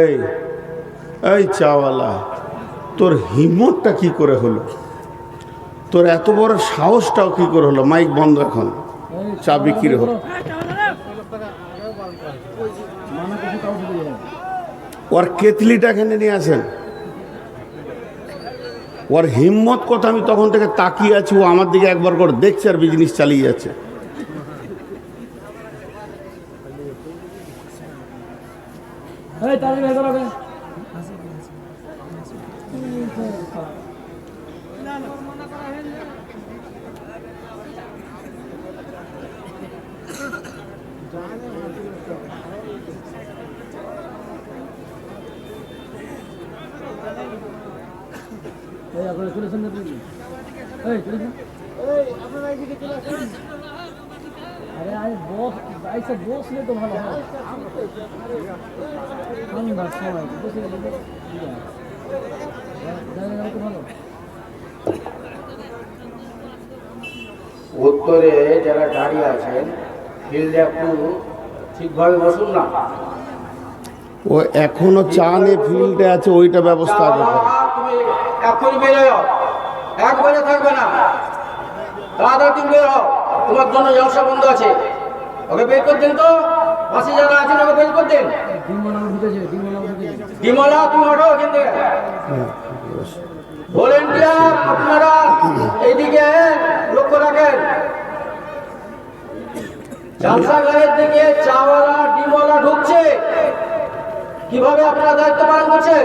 এই এই চাওয়ালা, তোর হিম্মতটা কি করে হলো? তোর এত বড় সাহসটাও কি করে হলো? মাইক বন্ধ এখন। চা বিক্রি হলো ওর কেতলিটা এখানে নিয়ে আসেন। ওর হিম্মত কথা আমি তখন থেকে তাকিয়ে আছি, ও আমার দিকে একবার করে দেখছে আর বিজনেস চালিয়ে যাচ্ছে। এই আপনারা চলেছেন না? এই চলেছেন? আরে আরে বস আইসা বসলে তো ভালো হয়। সময় বসে তো ভালো। উত্তরে যারা দাঁড়িয়ে আছেন ফিল্ডে একটু ঠিকভাবে বসুন না। ও এখনও চা নিয়ে ফিল্ডে আছে ওইটা ব্যবস্থা আগে করে। তুমি এখনই বেরো একবারে থাকবে না। তাড়াতাড়ি তুমি বেরো তোমার জন্য জলসা বন্ধ আছে। ওকে বের করে দিন তো। পাশে যারা আছেন ওকে বের করে দিন। বিমলা তুমি ওঠো ওখান থেকে। ভলেন্টিয়ার, আপনারা এইদিকে লক্ষ্য রাখেন। জালসাঘরের দিকে চাওয়ালা, ডিমলা ঢুকছে। কীভাবে আপনারা দায়িত্ব পালন করছেন?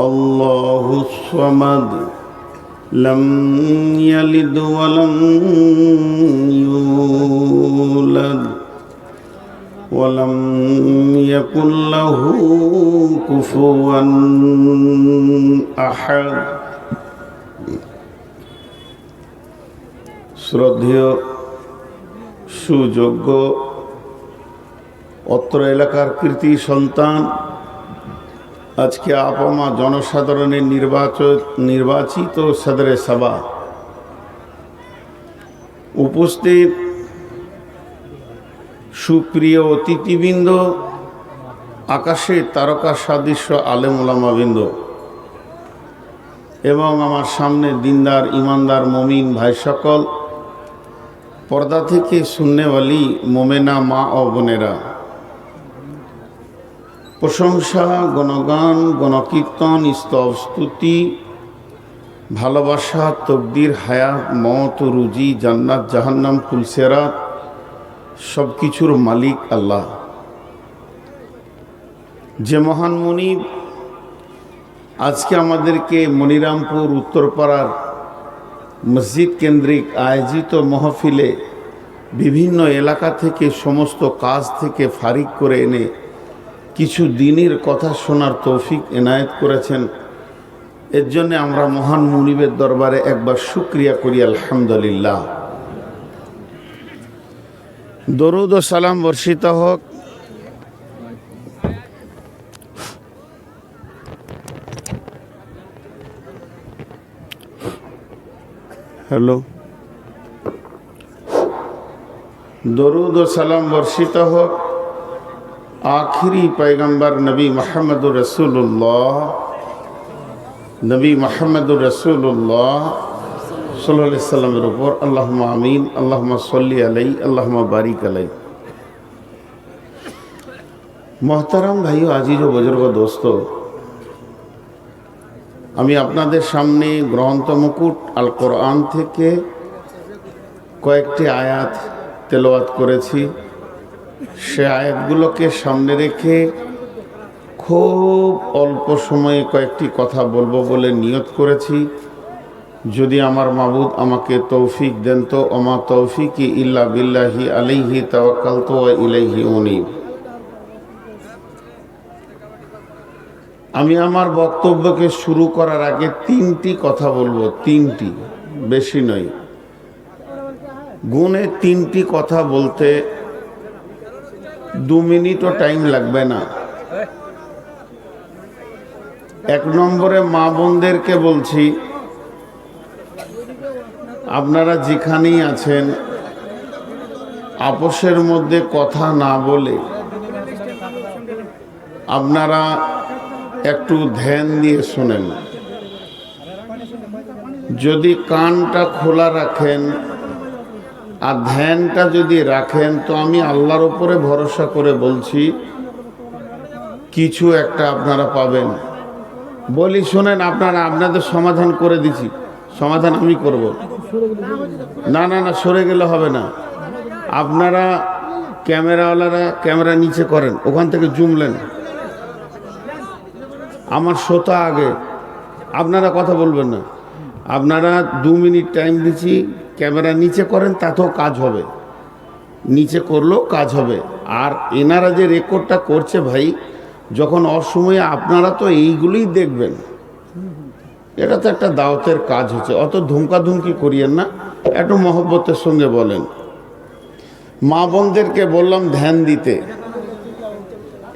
الله الصمد لم يلد ولم يولد ولم يكن له كفوا احد শ্রদ্ধেয় সুযোগ্য অত্র এলাকার কৃতি সন্তান আজকে আপামা জনসাধারণের নির্বাচন, নির্বাচিত সদরে সভা। উপস্থিত সুপ্রিয় অতিথিবৃন্দ, আকাশে তারকা সাদৃশ্য আলেমুলামাবৃন্দ এবং আমার সামনে দিনদার, ইমানদার, মমিন ভাই সকল, পর্দা থেকে শূন্যওয়ালি মোমেনা মা ও বোনেরা। প্রশংসা, গণগান, গণকীর্তন, স্তব স্তুতি, ভালোবাসা, তকদির হায়াত মত, রুজি, জান্নাত, জাহান্নাম কুলসেরাত সব কিছুর মালিক আল্লাহ। যে মহান মুনিব আজকে আমাদেরকে মনিরামপুর উত্তরপাড়ার মসজিদ কেন্দ্রিক আয়োজিত মহফিলে বিভিন্ন এলাকা থেকে সমস্ত কাজ থেকে ফারিক করে এনে কিছু দিনের কথা শোনার তৌফিক এনায়েত করেছেন। এর জন্য আমরা মহান মুনিবের দরবারে একবার শুক্রিয়া করি, আলহামদুলিল্লাহ। দরুদ ও সালাম বর্ষিত হোক। হ্যালো। দরুদ ও সালাম বর্ষিত হোক। آخری پیغمبر نبی محمد رسول اللہ نبی محمد رسول اللہ صلی اللہ علیہ وسلم اوپر اللہ امین اللہ صلی علیہ اللہ باریک علیہ محترم بھائیو عزیز و بزرگ دوستو আমি আপনাদের সামনে গ্রন্থ মুকুট আল কোরআন থেকে কয়েকটি আয়াত তেলোয়াত করেছি সে আয়াতগুলোকে সামনে রেখে খুব অল্প সময়ে কয়েকটি কথা বলব বলে নিয়ত করেছি। যদি আমার মাবুদ আমাকে তৌফিক দেন তো অমা তৌফিকি ইল্লা বিল্লাহি আলাইহি তাওয়াক্কালতু ওয়া ইলাইহি উনীব। আমি আমার বক্তব্যকে শুরু করার আগে তিনটি কথা বলব, তিনটি, বেশি নয়। গুণে তিনটি কথা বলতে দু মিনিটও টাইম লাগবে না। এক নম্বরে মা বোনদেরকে বলছি, আপনারা যেখানেই আছেন, আপোষের মধ্যে কথা না বলে আপনারা একটু ধ্যান দিয়ে শোনেন। যদি কানটা খোলা রাখেন আর ধ্যানটা যদি রাখেন, তো আমি আল্লাহর উপরে ভরসা করে বলছি, কিছু একটা আপনারা পাবেন। বলি, শোনেন, আপনারা, আপনাদের সমাধান করে দিছি। সমাধান আমি করব। না না না, সরে গেলে হবে না। আপনারা ক্যামেরাওয়ালারা ক্যামেরা নিচে করেন, ওখান থেকে জুমলেন আমার শ্রোতা আগে, আপনারা কথা বলবেন না। আপনারা দু মিনিট টাইম দিচ্ছি ক্যামেরা নিচে করেন, তাতেও কাজ হবে। নিচে করলেও কাজ হবে। আর এনারা যে রেকর্ডটা করছে ভাই, যখন অসময়ে আপনারা তো এইগুলোই দেখবেন। এটা তো একটা দাওয়াতের কাজ হচ্ছে। অত ধুমকাধুমকি করিয়েন না, একটু মহব্বতের সঙ্গে বলেন। মা বোনদেরকে বললাম ধ্যান দিতে।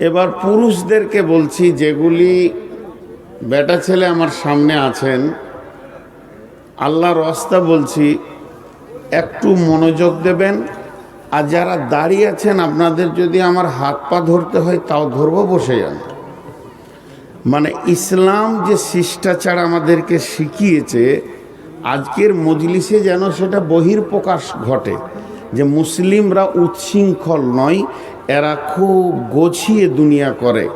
এবার পুরুষদেরকে বলছি, যেগুলি বেটা ছেলে আমার সামনে আছেন, আল্লাহর রাস্তা বলছি একটু মনোযোগ দেবেন। আর যারা দাঁড়িয়ে আছেন, আপনাদের যদি আমার হাত পা ধরতে হয়, তাও ধরবো বসে যান। মানে ইসলাম যে শিষ্টাচার আমাদেরকে শিখিয়েছে, আজকের মজলিসে যেন সেটা বহির্প্রকাশ ঘটে, যে মুসলিমরা উচ্ছৃঙ্খল নয়, এরা খুব গোছিয়ে দুনিয়া করে।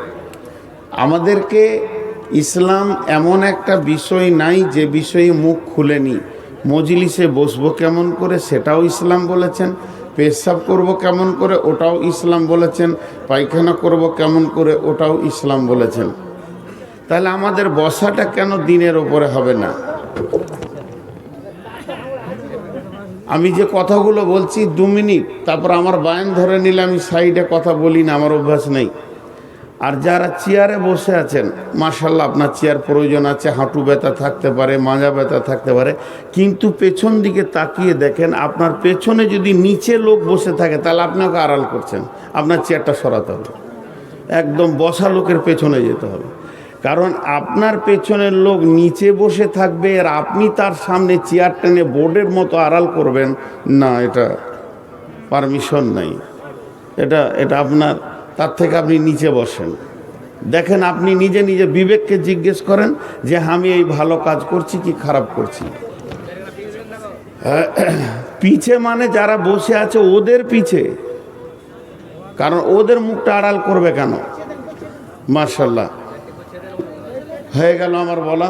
আমাদেরকে ইসলাম এমন একটা বিষয় নাই যে বিষয়ে মুখ খুলেনি। মজলিসে বসবো কেমন করে সেটাও ইসলাম বলেছেন, পেশাব করব কেমন করে ওটাও ইসলাম বলেছেন, পায়খানা করব কেমন করে ওটাও ইসলাম বলেছেন। তাহলে আমাদের বসাটা কেন দিনের ওপরে হবে না? আমি যে কথাগুলো বলছি দু মিনিট, তারপর আমার বায়ান ধরে নিলে আমি সাইডে কথা বলি না, আমার অভ্যাস নেই। আর যারা চেয়ারে বসে আছেন মার্শাল্লাহ আপনার চেয়ার প্রয়োজন আছে, হাঁটু ব্যথা থাকতে পারে মাজা ব্যথা থাকতে পারে, কিন্তু পেছন দিকে তাকিয়ে দেখেন, আপনার পেছনে যদি নিচে লোক বসে থাকে, তাহলে আপনাকে আড়াল করছেন, আপনার চেয়ারটা সরাতে হবে। একদম বসা লোকের পেছনে যেতে হবে। কারণ আপনার পেছনের লোক নিচে বসে থাকবে, আর আপনি তার সামনে চেয়ার টেনে বোর্ডের মতো আড়াল করবেন, না, এটা পারমিশন নাই। এটা এটা আপনার তার থেকে আপনি নিচে বসেন। দেখেন আপনি নিজে নিজে বিবেককে জিজ্ঞেস করেন যে, আমি এই ভালো কাজ করছি কি খারাপ করছি? পিছে মানে যারা বসে আছে ওদের পিছে। কারণ ওদের মুখটা আড়াল করবে কেন? মার্শাল্লাহ হয়ে গেল আমার বলা।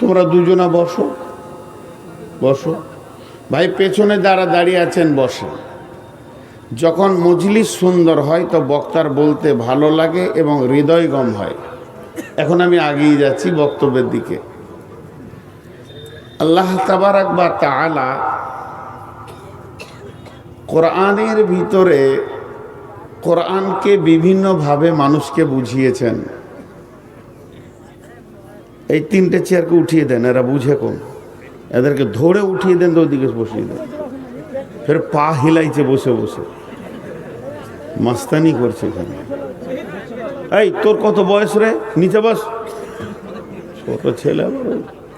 তোমরা দুজনা বসো। বসো। ভাই, পেছনে যারা দাঁড়িয়ে আছেন বসে যখন মজলিস সুন্দর হয়, তো বক্তার বলতে ভালো লাগে এবং হৃদয়গম হয়। এখন আমি আগিয়ে যাচ্ছি বক্তব্যের দিকে। আল্লাহ তাবারাক বা তালা কোরআনের ভিতরে কোরআনকে বিভিন্নভাবে মানুষকে বুঝিয়েছেন। এই তিনটে চেয়ারকে উঠিয়ে দেন, এরা বুঝে কোন? এদেরকে ধরে উঠিয়ে দেন, তো ওদিকে বসিয়ে দেন। ফের পা হিলাইছে বসে বসে। মাস্তানি করছে এখানে এই, তোর কত বয়স রে? নিচে বস। ছোট ছেলে,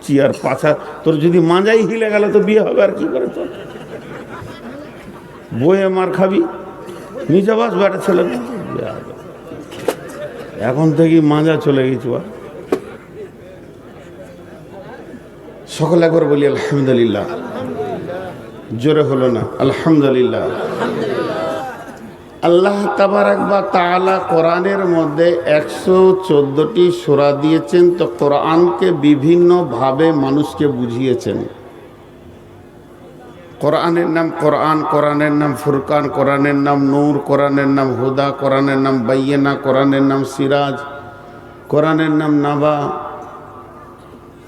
চিয়ার পাছা। তোর যদি মাজাই হিলে গেল, তো বিয়ে হবে আর কি করে তোর? বইয়ে মার খাবি। নিচে বস, বেটা ছেলে। এখন থেকে মাজা চলে গেছি আর সকলে একবার বলি, আলহামদুলিল্লাহ। জোরে হলো না, আলহামদুলিল্লাহ। আল্লাহ তাবারাক বা তাআলা কোরআনের মধ্যে একশো চোদ্দোটি সোরা দিয়েছেন। তো কোরআনকে বিভিন্নভাবে মানুষকে বুঝিয়েছেন। কোরআনের নাম কোরআন, কোরআনের নাম ফুরকান, কোরআনের নাম নূর, কোরআনের নাম হুদা, কোরআনের নাম বাইয়েনা, কোরআনের নাম সিরাজ, কোরআনের নাম নাবা